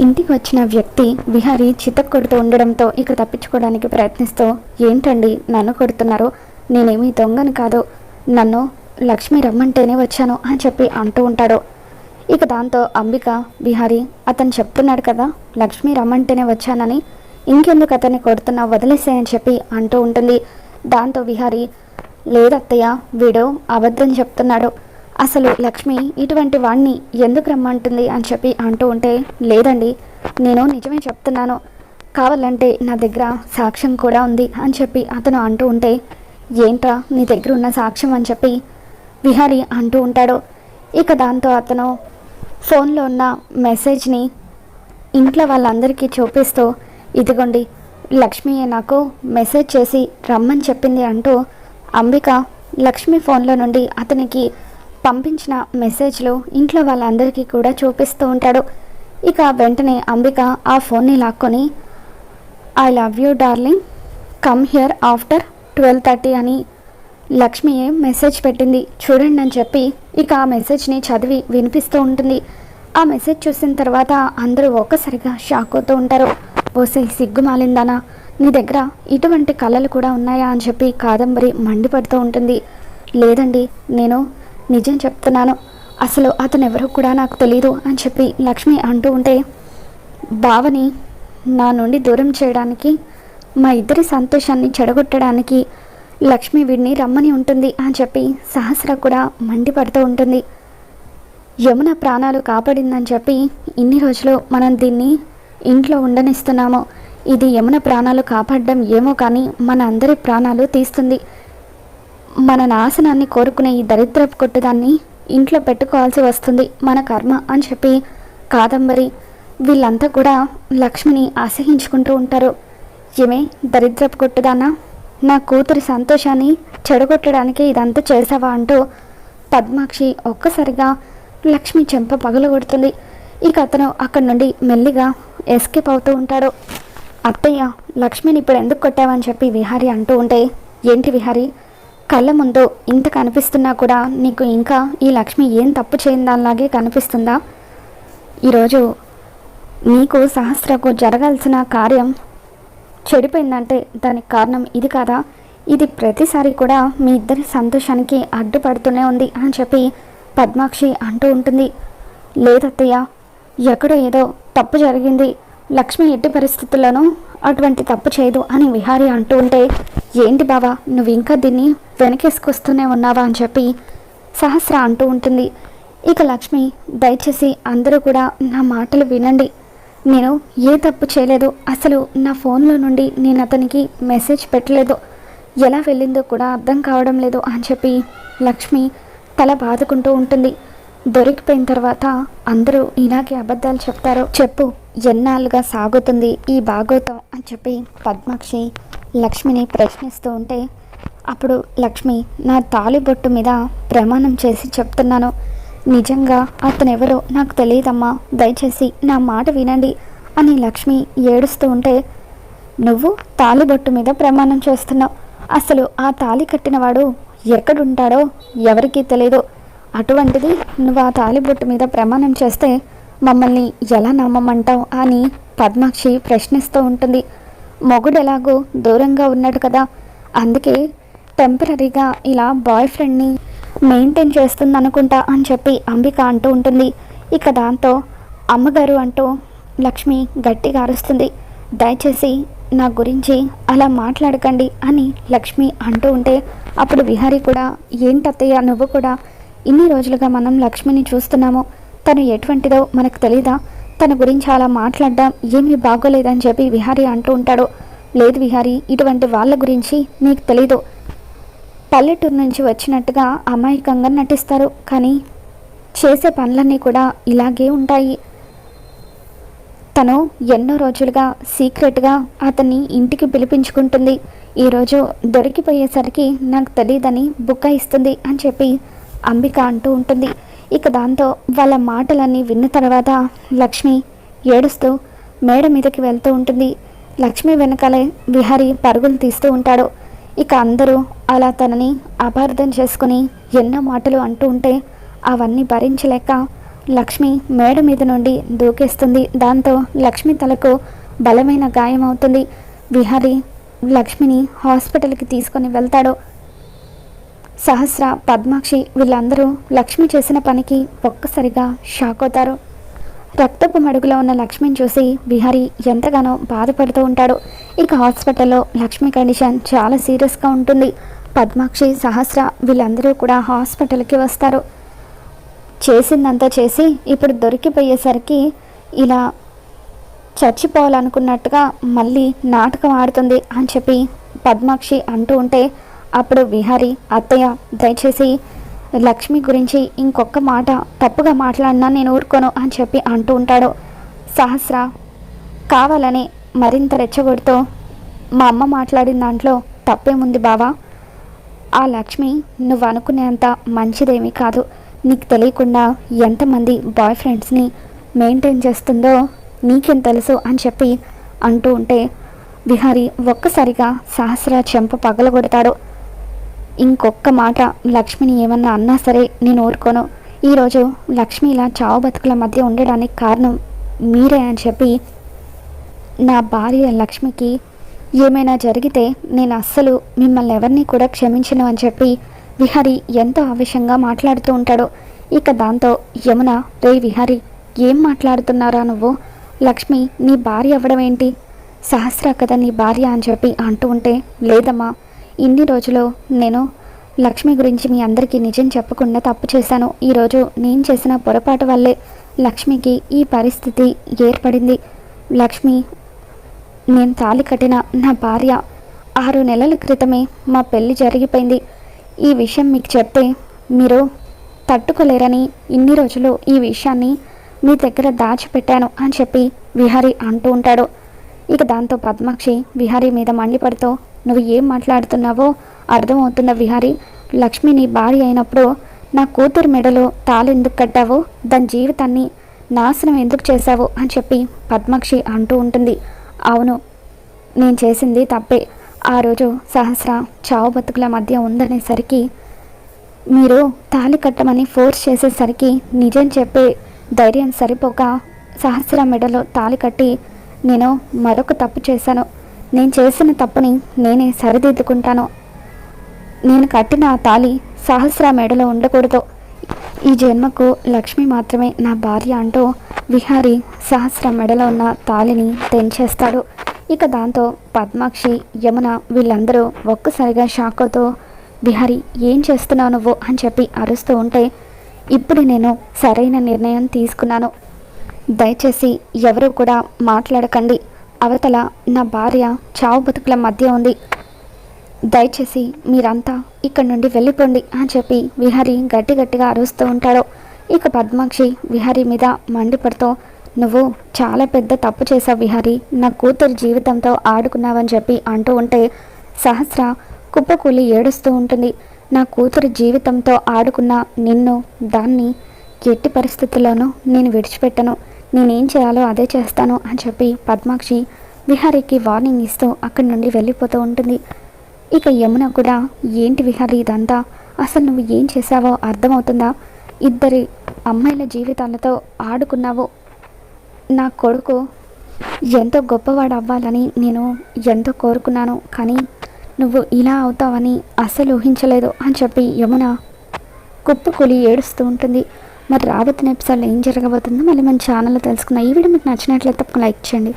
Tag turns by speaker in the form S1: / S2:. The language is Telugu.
S1: ఇంటికి వచ్చిన వ్యక్తి విహారి చితక్ కొడుతూ ఉండడంతో ఇక తప్పించుకోవడానికి ప్రయత్నిస్తూ ఏంటండి నన్ను కొడుతున్నారు? నేనేమీ దొంగని కాదు. నన్ను లక్ష్మి రమ్మంటేనే వచ్చాను అని చెప్పి అంటూ ఉంటాడు. ఇక దాంతో అంబిక విహారి అతను చెప్తున్నాడు కదా లక్ష్మి రమ్మంటేనే వచ్చానని. ఇంకెందుకు అతన్ని కొడుతున్నా వదిలేసాయని చెప్పి అంటూ ఉంటుంది. దాంతో విహారి లేదత్తయ్య వీడు అబద్ధం చెప్తున్నాడు. అసలు లక్ష్మి ఇటువంటి వాణ్ణి ఎందుకు రమ్మంటుంది అని చెప్పి అంటూ ఉంటే లేదండి నేను నిజమే చెప్తున్నాను. కావాలంటే నా దగ్గర సాక్ష్యం కూడా ఉంది అని చెప్పి అతను అంటూ ఉంటే ఏంట్రా నీ దగ్గర ఉన్న సాక్ష్యం అని చెప్పి విహారి అంటూ ఉంటాడు. ఇక దాంతో అతను ఫోన్లో ఉన్న మెసేజ్ని ఇంట్లో వాళ్ళందరికీ చూపిస్తూ ఇదిగోండి లక్ష్మి నాకు మెసేజ్ చేసి రమ్మని చెప్పింది అంటూ అంబిక లక్ష్మి ఫోన్లో నుండి అతనికి పంపించిన మెసేజ్లు ఇంట్లో వాళ్ళందరికీ కూడా చూపిస్తూ ఉంటాడు. ఇక వెంటనే అంబిక ఆ ఫోన్ని లాక్కొని I love you darling come here after twelve thirty అని లక్ష్మి మెసేజ్ పెట్టింది. చూడండి అని చెప్పి ఇక ఆ మెసేజ్ని చదివి వినిపిస్తూ ఉంటుంది. ఆ మెసేజ్ చూసిన తర్వాత అందరూ ఒక్కసారిగా షాక్ అవుతూ ఉంటారు. ఓసే సిగ్గు మాలిందానా? నీ దగ్గర ఇటువంటి కళలు కూడా ఉన్నాయా? అని చెప్పి కాదంబరి మండిపడుతూ ఉంటుంది. లేదండి నేను నిజం చెప్తున్నాను. అసలు అతను ఎవరో కూడా నాకు తెలియదు అని చెప్పి లక్ష్మి అంటూ ఉంటే బావని నా నుండి దూరం చేయడానికి మా ఇద్దరి సంతోషాన్ని చెడగొట్టడానికి లక్ష్మి వీడిని రమ్మని ఉంటుంది అని చెప్పి సహస్ర కూడా మండిపడుతూ ఉంటుంది. యమున ప్రాణాలు కాపాడిందని చెప్పి ఇన్ని రోజులు మనం దీన్ని ఇంట్లో ఉండనిస్తున్నాము. ఇది యమున ప్రాణాలు కాపాడడం ఏమో కానీ మన అందరి ప్రాణాలు తీస్తుంది. మన నాశనాన్ని కోరుకునే ఈ దరిద్రపు కొట్టుదాన్ని ఇంట్లో పెట్టుకోవాల్సి వస్తుంది మన కర్మ అని చెప్పి కాదంబరి. వీళ్ళంతా కూడా లక్ష్మిని అసహించుకుంటూ ఉంటారు. ఏమే దరిద్రపు కొట్టుదానా? నా కూతురి సంతోషాన్ని చెడగొట్టడానికి ఇదంతా చేసావా అంటూ పద్మాక్షి ఒక్కసారిగా లక్ష్మి చెంప పగలగొడుతుంది. ఇక అతను అక్కడి నుండి మెల్లిగా ఎస్కేప్ అవుతూ ఉంటాడు. అత్తయ్య లక్ష్మిని ఇప్పుడు ఎందుకు కొట్టావని చెప్పి విహారి అంటూ ఉంటే ఏంటి విహారి? కళ్ళ ముందు ఇంత కనిపిస్తున్నా కూడా నీకు ఇంకా ఈ లక్ష్మి ఏం తప్పు చేయని దానిలాగే కనిపిస్తుందా? ఈరోజు నీకు సహస్రకు జరగాల్సిన కార్యం చెడిపోయిందంటే దానికి కారణం ఇది కాదా? ఇది ప్రతిసారి కూడా మీ ఇద్దరి సంతోషానికి అడ్డుపడుతూనే ఉంది అని చెప్పి పద్మాక్షి అంటూ ఉంటుంది. లేదత్తయ్య ఎక్కడో ఏదో తప్పు జరిగింది. లక్ష్మి ఎట్టి పరిస్థితుల్లోనూ అటువంటి తప్పు చేయదు అని విహారి అంటూ ఉంటే ఏంటి బావా నువ్వు ఇంకా దీన్ని వెనకేసుకొస్తూనే ఉన్నావా? అని చెప్పి సహస్ర అంటూ ఉంటుంది. ఇక లక్ష్మి దయచేసి అందరూ కూడా నా మాటలు వినండి. నేను ఏ తప్పు చేయలేదు. అసలు నా ఫోన్లో నుండి నేను అతనికి మెసేజ్ పెట్టలేదు. ఎలా వెళ్ళిందో కూడా అర్థం కావడం లేదు అని చెప్పి లక్ష్మి తల బాదుకుంటూ ఉంటుంది. దొరికిపోయిన తర్వాత అందరూ ఇలాగే అబద్ధాలు చెప్తారు. చెప్పు ఎన్నాళ్ళుగా సాగుతుంది ఈ భాగోతం అని చెప్పి పద్మాక్షి లక్ష్మిని ప్రశ్నిస్తూ ఉంటే అప్పుడు లక్ష్మి నా తాలిబొట్టు మీద ప్రమాణం చేసి చెప్తున్నాను. నిజంగా అతను ఎవరో నాకు తెలియదమ్మా. దయచేసి నా మాట వినండి అని లక్ష్మి ఏడుస్తూ ఉంటే నువ్వు తాలిబొట్టు మీద ప్రమాణం చేస్తున్నావు. అసలు ఆ తాలి కట్టినవాడు ఎక్కడుంటాడో ఎవరికీ తెలియదు అటువంటిది నువ్వు ఆ తాలిబొట్టు మీద ప్రమాణం చేస్తే మమ్మల్ని ఎలా నమ్మమంటావు అని పద్మాక్షి ప్రశ్నిస్తూ ఉంటుంది. మొగుడు ఎలాగో దూరంగా ఉన్నాడు కదా. అందుకే టెంపరీగా ఇలా బాయ్ ఫ్రెండ్ని మెయింటైన్ చేస్తుంది అనుకుంటా అని చెప్పి అంబిక అంటూ ఉంటుంది. ఇక దాంతో అమ్మగారు అంటూ లక్ష్మి గట్టిగా అరుస్తుంది. దయచేసి నా గురించి అలా మాట్లాడకండి అని లక్ష్మి అంటూ ఉంటే అప్పుడు విహారి కూడా ఏంటత్తయ్య నువ్వు కూడా? ఇన్ని రోజులుగా మనం లక్ష్మిని చూస్తున్నాము. తను ఎటువంటిదో మనకు తెలీదా? తన గురించి అలా మాట్లాడడం ఏమీ బాగోలేదని చెప్పి విహారి అంటూ ఉంటాడు. లేదు విహారి ఇటువంటి వాళ్ళ గురించి నీకు తెలీదు. పల్లెటూరు నుంచి వచ్చినట్టుగా అమాయకంగా నటిస్తారు. కానీ చేసే పనులన్నీ కూడా ఇలాగే ఉంటాయి. తను ఎన్నో రోజులుగా సీక్రెట్గా అతన్ని ఇంటికి పిలిపించుకుంటుంది. ఈరోజు దొరికిపోయేసరికి నాకు తెలియదని బుక్కాయిస్తుంది అని చెప్పి అంబిక అంటూ ఉంటుంది. ఇక దాంతో వాళ్ళ మాటలన్నీ విన్న తర్వాత లక్ష్మి ఏడుస్తూ మేడ మీదకి వెళ్తూ ఉంటుంది. లక్ష్మి వెనకాలే విహారి పరుగులు తీస్తూ ఉంటాడు. ఇక అందరూ అలా తనని అపార్థం చేసుకుని ఎన్నో మాటలు అంటూ ఉంటే అవన్నీ భరించలేక లక్ష్మి మేడ మీద నుండి దూకేస్తుంది. దాంతో లక్ష్మి తలకు బలమైన గాయం అవుతుంది విహారీ లక్ష్మిని హాస్పిటల్కి తీసుకొని వెళ్తాడు. సహస్ర పద్మాక్షి వీళ్ళందరూ లక్ష్మి చేసిన పనికి ఒక్కసారిగా షాక్ అవుతారు. రక్తపు మడుగులో ఉన్న లక్ష్మిని చూసి బిహారీ ఎంతగానో బాధపడుతూ ఉంటాడు. ఇక హాస్పిటల్లో లక్ష్మి కండిషన్ చాలా సీరియస్గా ఉంటుంది. పద్మాక్షి సహస్ర వీళ్ళందరూ కూడా హాస్పిటల్కి వస్తారు. చేసిందంతా చేసి ఇప్పుడు దొరికిపోయేసరికి ఇలా చచ్చిపోవాలనుకున్నట్టుగా మళ్ళీ నాటకం ఆడుతుంది అని చెప్పి పద్మాక్షి అంటూ ఉంటే అప్పుడు విహారి అత్తయ్య దయచేసి లక్ష్మి గురించి ఇంకొక మాట తప్పుగా మాట్లాడినా నేను ఊరుకోను అని చెప్పి అంటూ ఉంటాడు. సహస్ర కావాలని మరింత రెచ్చగొడుతూ మా అమ్మ మాట్లాడిన దాంట్లో తప్పేముంది బావా? ఆ లక్ష్మి నువ్వు అనుకునేంత మంచిదేమీ కాదు. నీకు తెలియకుండా ఎంతమంది బాయ్ ఫ్రెండ్స్ని మెయింటైన్ చేస్తుందో నీకేం తెలుసు అని చెప్పి అంటూ ఉంటే విహారి ఒక్కసారిగా సహస్ర చెంప పగలగొడతాడు. ఇంకొక్క మాట లక్ష్మిని ఏమన్నా అన్నా సరే నేను ఊరుకోను. ఈరోజు లక్ష్మి ఇలా చావు బతుకుల మధ్య ఉండడానికి కారణం మీరే అని చెప్పి నా భార్య లక్ష్మికి ఏమైనా జరిగితే నేను అస్సలు మిమ్మల్ని ఎవరిని కూడా క్షమించను అని చెప్పి విహారి ఎంతో ఆవేశంగా మాట్లాడుతూ ఉంటాడు. ఇక దాంతో యమున రే విహారి ఏం మాట్లాడుతున్నారా నువ్వు? లక్ష్మి నీ భార్య అవ్వడం ఏంటి? సహస్ర కదా నీ భార్య అని చెప్పి అంటూ ఉంటే లేదమ్మా ఇన్ని రోజులు నేను లక్ష్మి గురించి మీ అందరికీ నిజం చెప్పకుండా తప్పు చేశాను. ఈరోజు నేను చేసిన పొరపాటు వల్లే లక్ష్మికి ఈ పరిస్థితి ఏర్పడింది. లక్ష్మి నేను తాలి కట్టిన నా భార్య ఆరు నెలల క్రితమే మా పెళ్ళి జరిగిపోయింది. ఈ విషయం మీకు చెప్తే మీరు తట్టుకోలేరని ఇన్ని రోజులు ఈ విషయాన్ని మీ దగ్గర దాచిపెట్టాను అని చెప్పి విహారీ అంటూ ఉంటాడు. ఇక దాంతో పద్మాక్షి విహారీ మీద మండిపడుతూ నువ్వు ఏం మాట్లాడుతున్నావో అర్థమవుతున్న విహారీ లక్ష్మి నీ భార్య అయినప్పుడు నా కూతురు మెడలో తాళెందుకు కట్టావో దాని జీవితాన్ని నాశనం ఎందుకు చేశావు అని చెప్పి పద్మాక్షి అంటూ ఉంటుంది. అవును నేను చేసింది తప్పే. ఆ రోజు సహస్ర చావు బతుకుల మధ్య ఉందనేసరికి మీరు తాళి కట్టమని ఫోర్స్ చేసేసరికి నిజం చెప్పే ధైర్యం సరిపోక సహస్ర మెడలో తాళి కట్టి నేను మరొక తప్పు చేశాను. నేను చేసిన తప్పుని నేనే సరిదిద్దుకుంటాను. నేను కట్టిన ఆ తాళి సహస్ర మెడలో ఉండకూడదు. ఈ జన్మకు లక్ష్మి మాత్రమే నా భార్య అంటూ విహారి సహస్ర మెడలో ఉన్న తాళిని తెంచేస్తాడు. ఇక దాంతో పద్మాక్షి యమున వీళ్ళందరూ ఒక్కసారిగా షాక్ అవుతూ విహారి ఏం చేస్తున్నావు నువ్వు? అని చెప్పి అరుస్తూ ఉంటే ఇప్పుడు నేను సరైన నిర్ణయం తీసుకున్నాను. దయచేసి ఎవరు కూడా మాట్లాడకండి. అవతల నా భార్య చావు బతుకుల మధ్య ఉంది. దయచేసి మీరంతా ఇక్కడ నుండి వెళ్ళిపోండి అని చెప్పి విహారి గట్టి గట్టిగా అరుస్తూ ఉంటాడు. ఇక పద్మాక్షి విహారీ మీద మండిపడుతూ నువ్వు చాలా పెద్ద తప్పు చేసావు విహారీ. నా కూతురు జీవితంతో ఆడుకున్నావని చెప్పి అంటూ ఉంటే సహస్ర కుప్పకూలి ఏడుస్తూ ఉంటుంది. నా కూతురు జీవితంతో ఆడుకున్న నిన్ను దాన్ని ఎట్టి పరిస్థితుల్లోనూ నేను విడిచిపెట్టను. నేనేం చేయాలో అదే చేస్తాను అని చెప్పి పద్మాక్షి విహారీకి వార్నింగ్ ఇస్తూ అక్కడి నుండి వెళ్ళిపోతూ ఉంటుంది. ఇక యమున కూడా ఏంటి విహారీ ఇదంతా? అసలు నువ్వు ఏం చేసావో అర్థమవుతుందా? ఇద్దరి అమ్మాయిల జీవితాలతో ఆడుకున్నావు. నా కొడుకు ఎంతో గొప్పవాడు అవ్వాలని నేను ఎంతో కోరుకున్నాను కానీ నువ్వు ఇలా అవుతావని అస్సలు ఊహించలేదు అని చెప్పి యమున కుప్పకూలి ఏడుస్తూ ఉంటుంది. మరి రాబోతున్న ఎపిసోడ్లో ఏం జరగబోతుందో మళ్ళీ మన ఛానల్లో తెలుసుకున్న ఈ వీడియో మీకు నచ్చినట్లయితే తప్పకుండా లైక్ చేయండి.